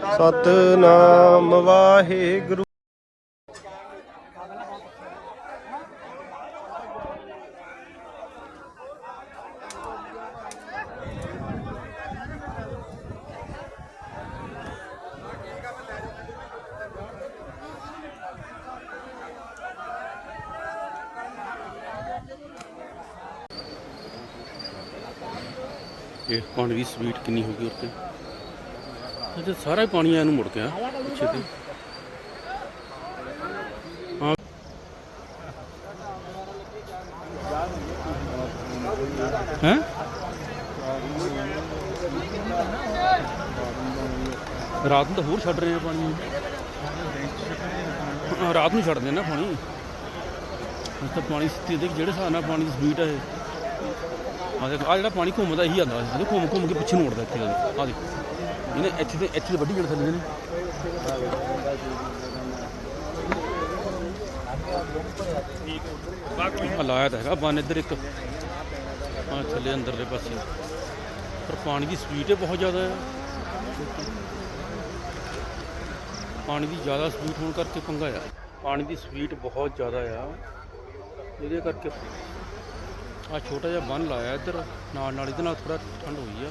ਸਤਨਾਮ ਵਾਹਿਗੁਰੂ। ਇਹ ਹੁਣ ਵੀ ਸਵੀਟ ਕਿੰਨੀ ਹੋ ਗਈ ਉੱਤੇ ਅਜੇ ਸਾਰਾ ਹੀ ਪਾਣੀ ਇਹਨੂੰ ਮੁੜ ਗਿਆ ਪਿੱਛੇ ਤੇ ਹਾਂ। ਹੈ? ਰਾਤ ਨੂੰ ਤਾਂ ਹੋਰ ਛੱਡ ਰਹੇ ਆ ਪਾਣੀ। ਰਾਤ ਨੂੰ ਛੱਡਦੇ ਨਾ ਪਾਣੀ। ਅੱਜ ਤਾਂ ਪਾਣੀ ਸਥਿਤੀ ਦੇ ਜਿਹੜੇ ਹਿਸਾਬ ਨਾਲ ਪਾਣੀ ਦੀ ਸਪੀਡ ਹੈ ਆ ਦੇਖ ਆ ਜਿਹੜਾ ਪਾਣੀ ਘੁੰਮਦਾ, ਇਹੀ ਆਂਦਾ ਘੁੰਮ ਘੁੰਮ ਕੇ ਪਿੱਛੇ ਨੂੰ ਮੁੜਦਾ ਇੱਥੇ ਆ ਦੇਖੋ। ਇਹਨੇ ਇੱਥੇ ਤੇ ਇੱਥੇ ਤੇ ਵੱਡੀ ਜੜ ਥੱਲੇ ਨੇ। ਆ ਲਾਇਆ ਤਾਂ ਹੈਗਾ, ਬੰਨ ਇੱਧਰ ਇੱਕ। ਆ ਥੱਲੇ ਅੰਦਰਲੇ ਪਾਸੇ। ਪਰ ਪਾਣੀ ਦੀ ਸਪੀਡ ਹੀ ਬਹੁਤ ਜ਼ਿਆਦਾ ਹੈ। ਪਾਣੀ ਦੀ ਜ਼ਿਆਦਾ ਸਪੀਡ ਹੋਣ ਕਰਕੇ ਪੰਗਾ ਆ। ਪਾਣੀ ਦੀ ਸਪੀਡ ਬਹੁਤ ਜ਼ਿਆਦਾ ਆ। ਇਹਦੇ ਕਰਕੇ ਆ ਛੋਟਾ ਜਿਹਾ ਬੰਨ ਲਾਇਆ ਇੱਧਰ। ਨਾਲ ਨਾਲ ਇਹਦੇ ਨਾਲ ਥੋੜਾ ਠੰਡ ਹੋਈ ਆ।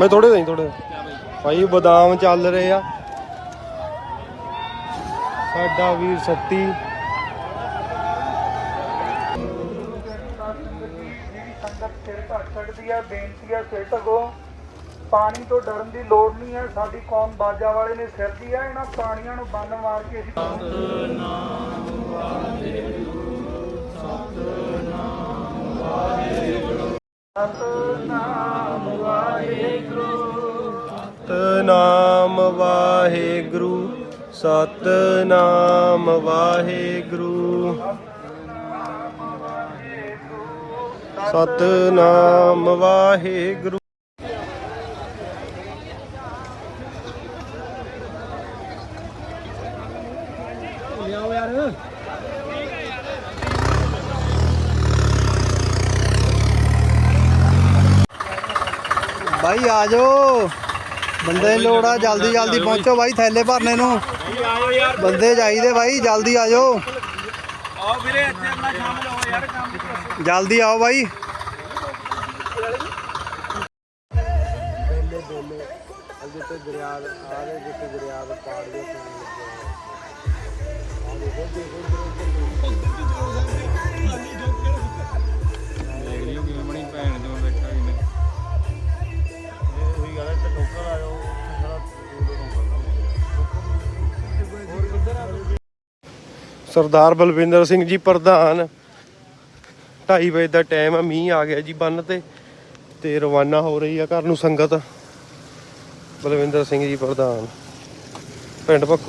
ਮੈਂ ਥੋੜੇ ਨਹੀਂ ਥੋੜੇ ਭਾਈ, ਬਦਾਮ ਚੱਲ ਰਹੇ ਆ। ਸਾਡਾ ਵੀਰ ਸੱਤੀ। ਸੰਗਤ ਸਿਰ ਢੱਕ ਸਕਦੀ ਹੈ ਬੇਨਤੀ ਹੈ ਸਿਰ ਢਕੋ ਪਾਣੀ ਤੋਂ ਡਰਨ ਦੀ ਲੋੜ ਨਹੀਂ ਹੈ। ਸਾਡੀ ਕੌਮ ਬਾਜਾ ਵਾਲੇ ਨੇ ਸਿਰ ਦੀ ਹੈ ਇਹਨਾਂ ਪਾਣੀਆਂ ਨੂੰ ਬੰਨ ਮਾਰ ਕੇ ਅਸੀਂ ਸਤਨਾਮ ਵਾਹਿਗੁਰੂ। ਸਤਨਾਮ ਵਾਹਿਗੁਰੂ। ਸਤਨਾਮ ਵਾਹਿਗੁਰੂ। ਸਤਨਾਮ ਵਾਹਿਗੁਰੂ। ਭਾਈ ਆ ਜਾਓ। ਬੰਦੇ ਦੀ ਲੋੜ ਆ, ਜਲਦੀ ਜਲਦੀ ਪਹੁੰਚੋ ਭਾਈ ਥੈਲੇ ਭਰਨੇ ਨੂੰ। ਬੰਦੇ ਚਾਹੀਦੇ ਭਾਈ ਜਲਦੀ ਆ ਜਾਓ। ਆਓ ਵੀਰੇ ਇੱਥੇ ਆਪਣਾ ਸ਼ਾਮਲ ਹੋ ਯਾਰ ਕੰਮ ਜਲਦੀ ਆਓ ਭਾਈ ਸਰਦਾਰ ਬਲਵਿੰਦਰ ਸਿੰਘ ਜੀ ਪ੍ਰਧਾਨ। 2:30 ਵਜੇ ਦਾ ਟਾਈਮ ਆ, ਮੀਂਹ ਆ ਗਿਆ ਜੀ ਬੰਨ ਤੇ ਤੇ ਰਵਾਨਾ ਹੋ ਰਹੀ ਆ ਘਰ ਨੂੰ ਸੰਗਤ। ਬਲਵਿੰਦਰ ਸਿੰਘ ਜੀ ਪ੍ਰਧਾਨ। ਪਿੰਡ ਭੱਖੂ।